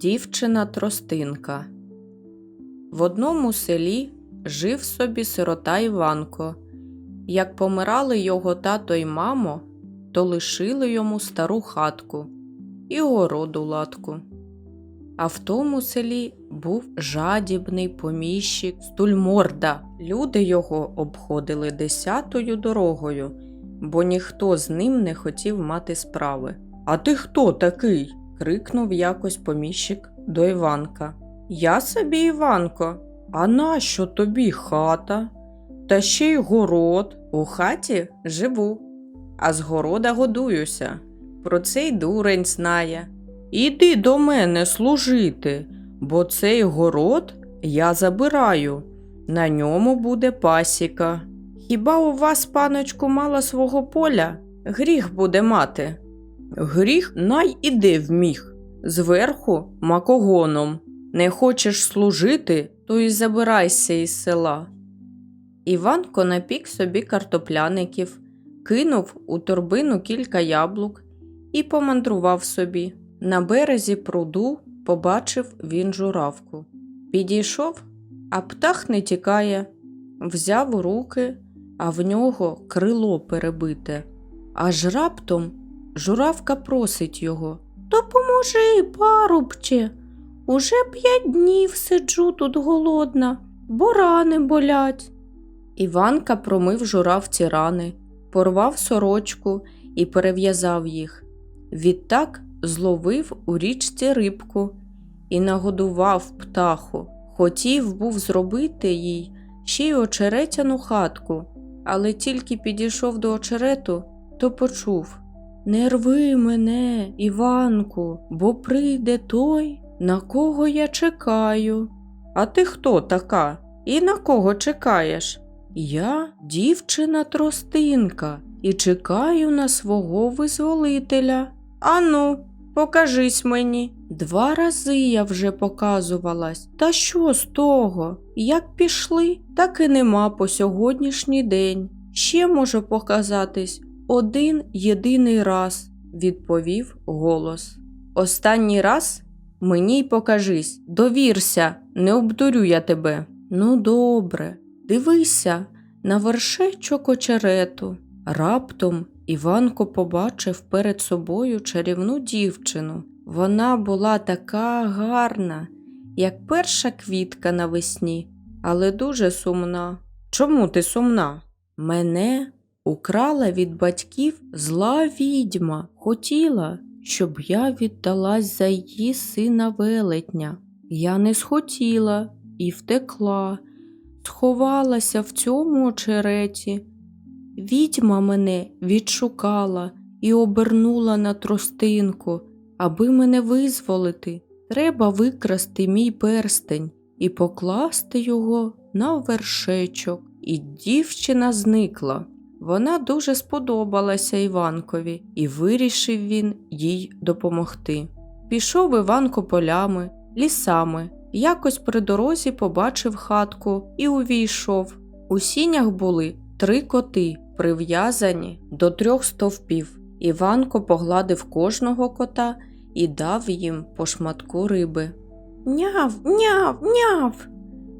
Дівчина тростинка. В одному селі жив собі сирота Іванко. Як помирали його тато й мамо, то лишили йому стару хатку і городу латку. А в тому селі був жадібний поміщик Стульморда. Люди його обходили десятою дорогою, бо ніхто з ним не хотів мати справи. А ти хто такий? Крикнув якось поміщик до Іванка. Я собі Іванко, а нащо тобі хата? Та ще й город. У хаті живу, а з города годуюся. Про цей дурень знає. Іди до мене служити, бо цей город я забираю. На ньому буде пасіка. Хіба у вас, паночку, мало свого поля? Гріх буде мати. Гріх най іде вміг, зверху макогоном. Не хочеш служити, то й забирайся із села. Іванко напік собі картопляників, кинув у торбину кілька яблук і помандрував собі. На березі пруду побачив він журавку. Підійшов, а птах не тікає, взяв у руки, а в нього крило перебите. Аж раптом журавка просить його Допоможи, парубче. Уже п'ять днів сиджу тут голодна, бо рани болять. Іванка промив журавці рани, порвав сорочку і перев'язав їх. Відтак зловив у річці рибку і нагодував птаху. Хотів був зробити їй ще й очеретяну хатку, але тільки підійшов до очерету, то почув Не рви мене, Іванку, бо прийде той, на кого я чекаю. А ти хто така? І на кого чекаєш? Я дівчина тростинка і чекаю на свого визволителя. Ану, покажись мені. Два рази я вже показувалась. Та що з того? Як пішли, так і нема по сьогоднішній день. Ще можу показатись один єдиний раз, відповів голос. Останній раз мені й покажись, довірся, не обдурю я тебе. Ну, добре, дивися на вершечок очерету. Раптом Іванко побачив перед собою чарівну дівчину. Вона була така гарна, як перша квітка навесні, але дуже сумна. Чому ти сумна? Мене украла від батьків зла відьма, хотіла, щоб я віддалась за її сина велетня. Я не схотіла і втекла, сховалася в цьому очереті. Відьма мене відшукала і обернула на тростинку. Аби мене визволити, треба викрасти мій перстень і покласти його на вершечок. І дівчина зникла. Вона дуже сподобалася Іванкові, і вирішив він їй допомогти. Пішов Іванко полями, лісами. Якось при дорозі побачив хатку і увійшов. У сінях були три коти, прив'язані до трьох стовпів. Іванко погладив кожного кота і дав їм по шматку риби. Няв, няв, няв.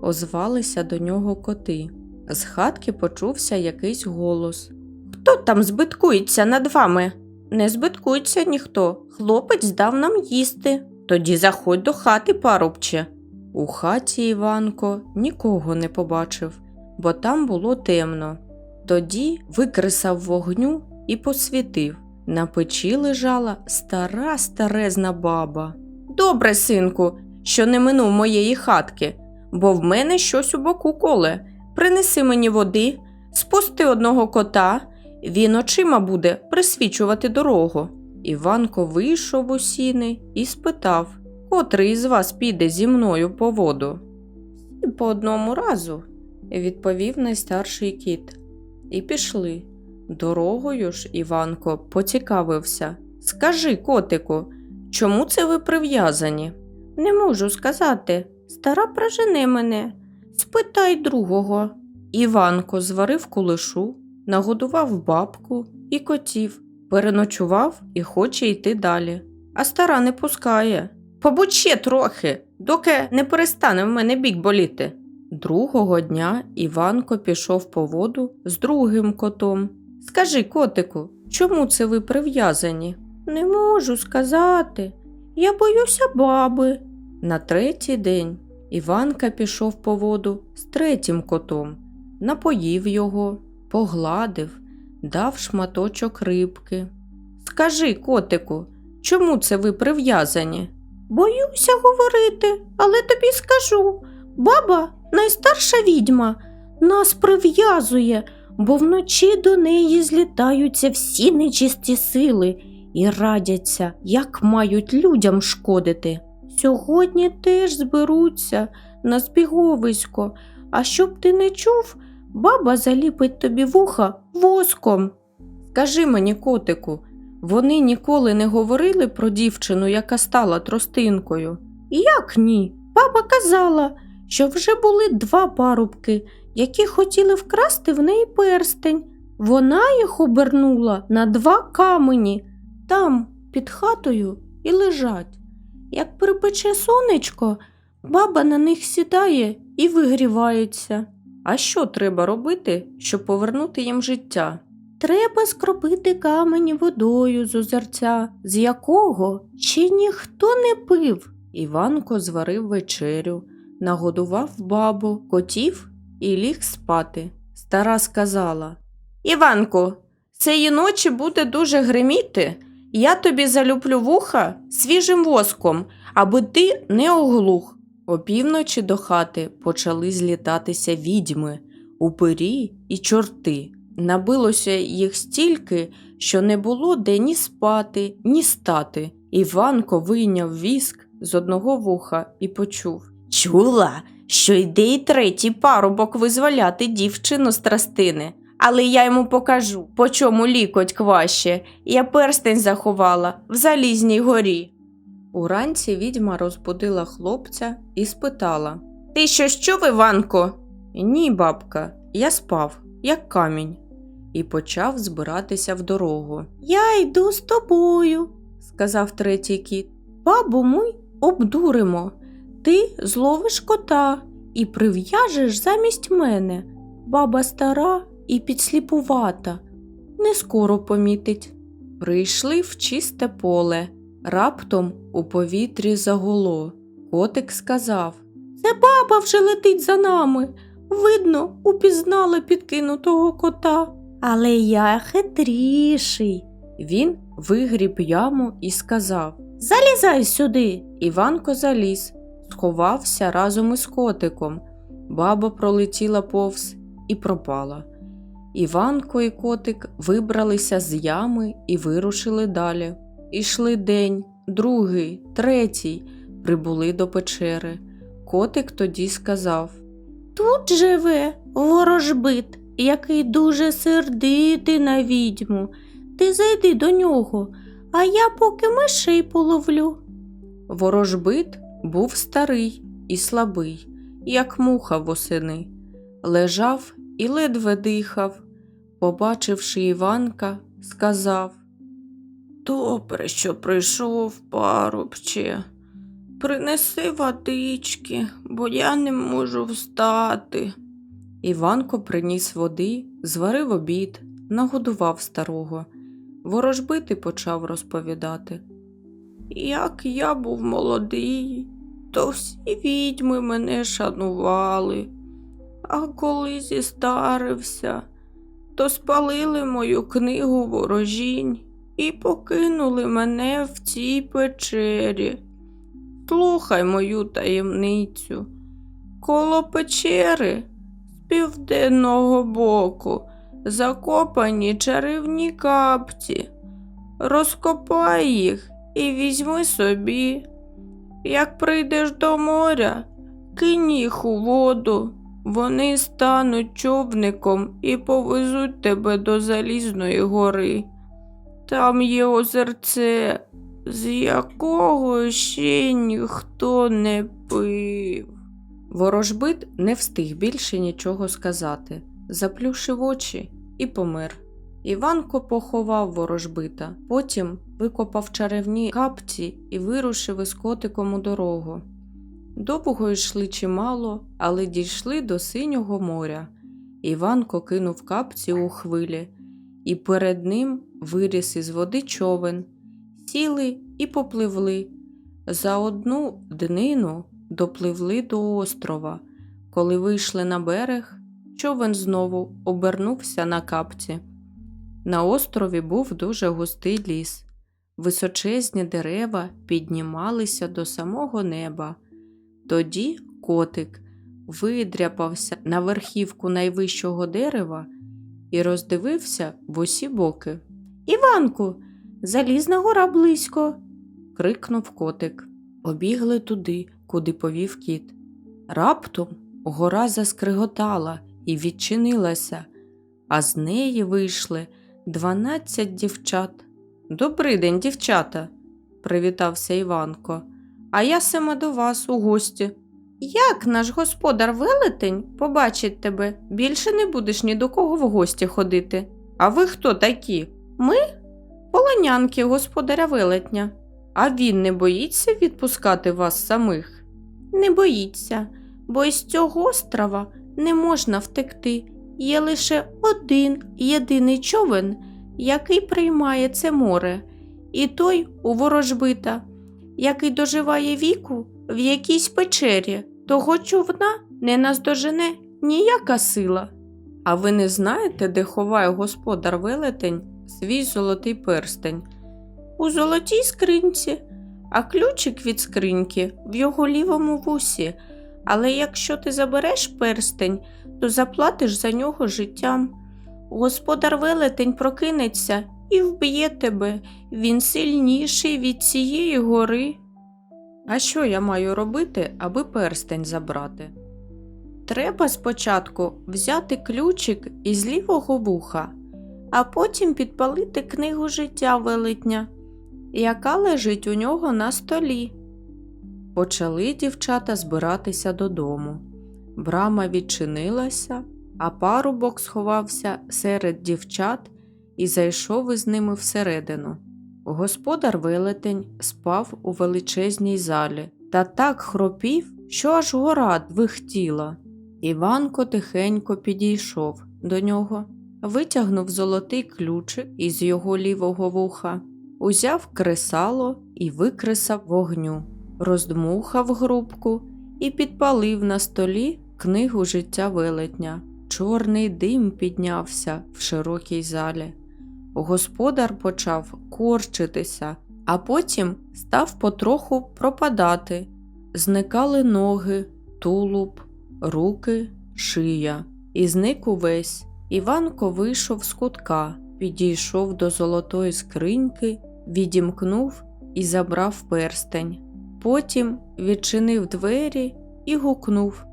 озвалися до нього коти. З хатки почувся якийсь голос. Хто там збиткується над вами? Не збиткується ніхто. Хлопець дав нам їсти. Тоді заходь до хати, парубче. У хаті Іванко нікого не побачив, бо там було темно. Тоді викресав вогню і посвітив. На печі лежала стара старезна баба. Добре, синку, що не минув моєї хатки, бо в мене щось у боку коле. Принеси мені води, спусти одного кота, він очима буде присвічувати дорогу. Іванко вийшов у сіни і спитав, котрий з вас піде зі мною по воду. Всі по одному разу, відповів найстарший кіт. І пішли. Дорогою ж Іванко поцікавився. Скажи, котику, чому це ви прив'язані? Не можу сказати. Стара прожене мене. Спитай другого. Іванко зварив кулешу, нагодував бабку і котів, переночував і хоче йти далі. А стара не пускає. побудь ще трохи, доки не перестане в мене бік боліти. Другого дня Іванко пішов по воду з другим котом. Скажи, котику, чому це ви прив'язані? Не можу сказати. Я боюся баби. На третій день Іванка пішов по воду з третім котом, напоїв його, погладив, дав шматочок рибки. Скажи, котику, чому це ви прив'язані? Боюся говорити, але тобі скажу. Баба найстарша відьма нас прив'язує, бо вночі до неї злітаються всі нечисті сили і радяться, як мають людям шкодити. Сьогодні теж зберуться на збіговисько, а щоб ти не чув, баба заліпить тобі вуха воском. Скажи мені, котику, вони ніколи не говорили про дівчину, яка стала тростинкою? Як ні? Баба казала, що вже були два парубки, які хотіли вкрасти в неї перстень. Вона їх обернула на два камені, там, під хатою, і лежать. Як припече сонечко, баба на них сідає і вигрівається. А що треба робити, щоб повернути їм життя? Треба скропити камені водою з озерця, з якого ще ніхто не пив. Іванко зварив вечерю, нагодував бабу, котів і ліг спати. Стара сказала Іванку, цієї ночі буде дуже гриміти. Я тобі залюблю вуха свіжим воском, аби ти не оглух. Опівночі до хати почали злітатися відьми, упирі і чорти. Набилося їх стільки, що не було де ні спати, ні стати. Іванко вийняв віск з одного вуха і почув Чула, що йде й третій парубок визволяти дівчину з трастини. Але я йому покажу, по чому лікоть кваще. Я перстень заховала в залізній горі. Уранці відьма розбудила хлопця і спитала Ти щось чув, Іванко? Ні, бабка, я спав, як камінь, і почав збиратися в дорогу. Я йду з тобою, сказав третій кіт. Бабу ми обдуримо. Ти зловиш кота і прив'яжеш замість мене. Баба стара і підсліпувата, не скоро помітить. Прийшли в чисте поле, раптом у повітрі загуло. Котик сказав Це баба вже летить за нами. Видно, упізнала підкинутого кота. Але я хитріший. Він вигріб яму і сказав Залізай сюди. Іванко заліз, сховався разом із котиком. Баба пролетіла повз і пропала. Іванко і котик вибралися з ями і вирушили далі. Ішли день, другий, третій, прибули до печери. Котик тоді сказав Тут живе ворожбит, який дуже сердитий на відьму. Ти зайди до нього, а я поки мишей половлю. Ворожбит був старий і слабий, як муха восени, лежав і ледве дихав. Побачивши Іванка, сказав Добре, що прийшов, парубче. Принеси водички, бо я не можу встати. Іванко приніс води, зварив обід, нагодував старого. Ворожбити почав розповідати. Як я був молодий, то всі відьми мене шанували, а коли зістарився, то спалили мою книгу ворожінь і покинули мене в цій печері. Слухай мою таємницю. Коло печери з південного боку закопані чарівні капці. Розкопай їх і візьми собі. Як прийдеш до моря, кинь їх у воду. Вони стануть човником і повезуть тебе до Залізної гори. Там є озерце, з якого ще ніхто не пив. Ворожбит не встиг більше нічого сказати, заплющив очі і помер. Іванко поховав ворожбита, потім викопав чарівні капці і вирушив із котиком у дорогу. Довго йшли чимало, але дійшли до синього моря. Іванко кинув капці у хвилі, і перед ним виріс із води човен. Сіли і попливли. За одну днину допливли до острова. Коли вийшли на берег, човен знову обернувся на капці. На острові був дуже густий ліс. Височезні дерева піднімалися до самого неба. Тоді котик видряпався на верхівку найвищого дерева і роздивився в усі боки. Іванку, залізна гора близько. крикнув котик. Побігли туди, куди повів кіт. Раптом гора заскриготала і відчинилася, а з неї вийшли дванадцять дівчат. Добрий день, дівчата, привітався Іванко. А я саме до вас у гості. Як наш господар велетень побачить тебе, більше не будеш ні до кого в гості ходити. А ви хто такі? Ми? Полонянки господаря велетня. А він не боїться відпускати вас самих? Не боїться, бо із цього острова не можна втекти. Є лише один єдиний човен, який приймає це море, і той у ворожбита, який доживає віку в якійсь печері, того човна не наздожене ніяка сила. А ви не знаєте, де ховає господар велетень свій золотий перстень? У золотій скринці, а ключик від скриньки в його лівому вусі. Але якщо ти забереш перстень, то заплатиш за нього життям. Господар велетень прокинеться і вб'є тебе. Він сильніший від цієї гори. А що я маю робити, аби перстень забрати? Треба спочатку взяти ключик із лівого вуха, а потім підпалити книгу життя велетня, яка лежить у нього на столі. Почали дівчата збиратися додому. Брама відчинилася, а парубок сховався серед дівчат і зайшов із ними всередину. Господар велетень спав у величезній залі та так хропів, що аж гора двихтіла. Іванко тихенько підійшов до нього, витягнув золотий ключик із його лівого вуха, узяв кресало і викресав вогню, роздмухав грубку і підпалив на столі книгу життя велетня. Чорний дим піднявся в широкій залі. Господар почав корчитися, а потім став потроху пропадати. Зникали ноги, тулуб, руки, шия. І зник увесь. Іванко вийшов з кутка, підійшов до золотої скриньки, відімкнув і забрав перстень. Потім відчинив двері і гукнув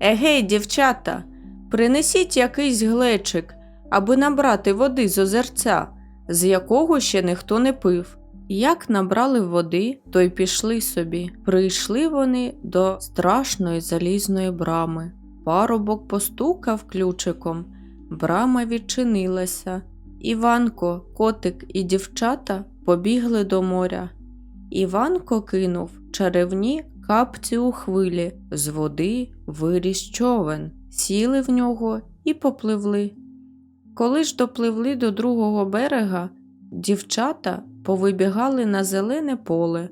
Егей, дівчата, принесіть якийсь глечик, аби набрати води з озерця, з якого ще ніхто не пив. Як набрали води, то й пішли собі. Прийшли вони до страшної залізної брами. Парубок постукав ключиком, брама відчинилася. Іванко, котик і дівчата побігли до моря. Іванко кинув чарівні капці у хвилі, з води виріс човен, сіли в нього і попливли. Коли ж допливли до другого берега, дівчата повибігали на зелене поле.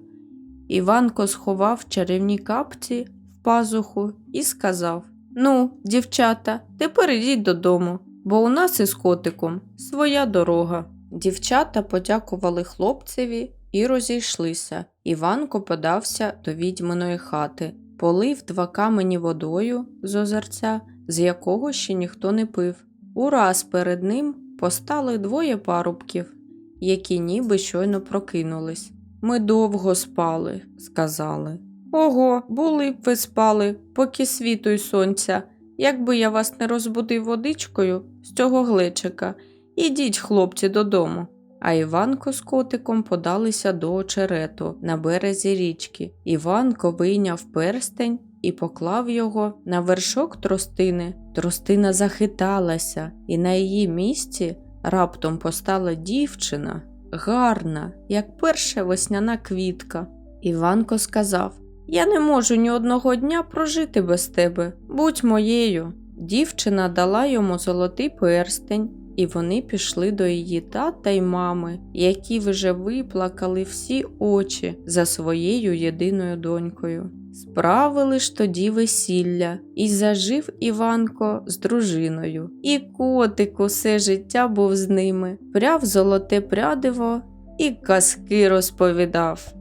Іванко сховав чарівні капці в пазуху і сказав: Ну, дівчата, тепер ідіть додому, бо у нас із котиком своя дорога. Дівчата подякували хлопцеві і розійшлися. Іванко подався до відьминої хати, полив два камені водою з озерця, з якого ще ніхто не пив. Ураз перед ним постали двоє парубків, які ніби щойно прокинулись. Ми довго спали, сказали. Ого, були б ви спали, поки світу й сонця. Якби я вас не розбудив водичкою з цього глечика, ідіть, хлопці, додому. А Іванко з котиком подалися до очерету на березі річки. Іванко вийняв перстень і поклав його на вершок тростини. Тростина захиталася, і на її місці раптом постала дівчина, гарна, як перша весняна квітка. Іванко сказав: Я не можу ні одного дня прожити без тебе, будь моєю. Дівчина дала йому золотий перстень, і вони пішли до її тата й мами, які вже виплакали всі очі за своєю єдиною донькою. Справили ж тоді весілля, і зажив Іванко з дружиною, і котик усе життя був з ними, пряв золоте прядиво і казки розповідав.